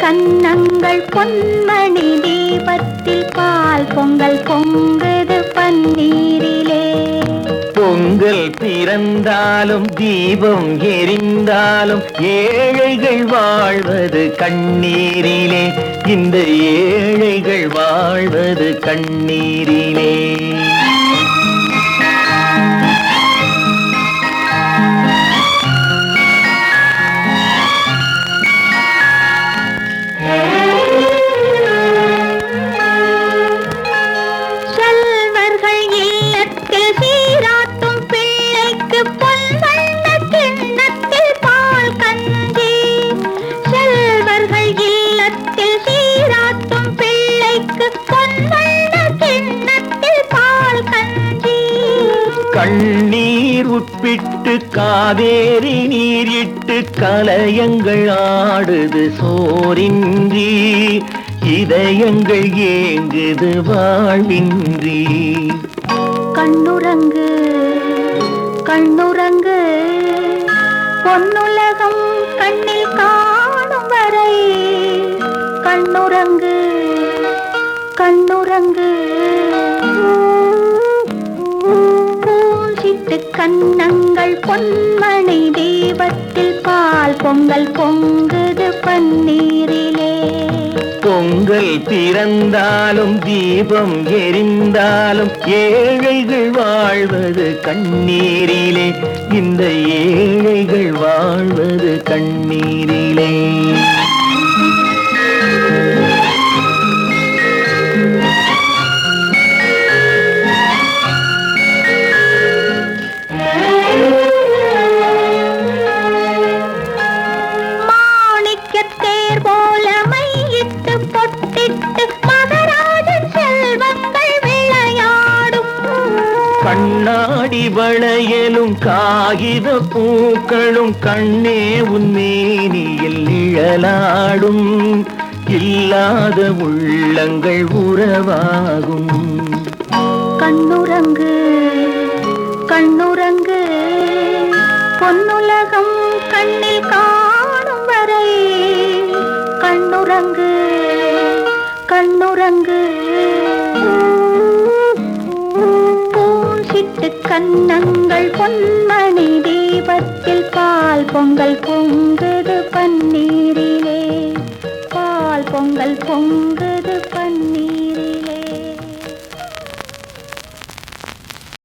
கன்னங்கள் பொன்மணி தீபத்தில் பால் பொங்கல் பொங்குது பன்னீரிலே. பொங்கல் பிறந்தாலும் தீபம் எரிந்தாலும் ஏழைகள் வாழ்வது கண்ணீரிலே. இந்த ஏழைகள் வாழ்வது கண்ணீரிலே. கண்ணீர் உட்பிட்டு காவேரி நீரிட்டு கலையங்கள் ஆடுது சோரின்றி இதயங்கள் ஏங்குது வாழ்வின்றி. கண்ணுரங்கு கண்ணுரங்கு பொன்னுலகம் கண்ணில் காணும் வரை. கண்ணுரங்கு கண்ணுரங்கு கன்னங்கள் பொன்மணி தீபத்தில் பால் பொங்கல் பொங்குது பன்னீரிலே. பொங்கல் பிறந்தாலும் தீபம் எரிந்தாலும் ஏழைகள் வாழ்வது கண்ணீரிலே. இந்த ஏழைகள் வாழ்வது கண்ணீரிலே. பொட்டிட்டு மகராஜன் செல்வங்கள் விளையாடும். கண்ணாடி வளையலும் காகித பூக்களும் கண்ணே உன்னேனியில் நிழலாடும். இல்லாத உள்ளங்கள் உறவாகும். கண்ணுறங்கு கண்ணுறங்கு பொன்னுலகம் கண்ணில் காணும் வரை கண்ணுறங்கு. பூஞ்சிட்டு கண்ணங்கள் பொன்மணி தீபத்தில் பால் பொங்கல் பொங்குது பன்னீரிலே. பால் பொங்கல் பொங்குது பன்னீரிலே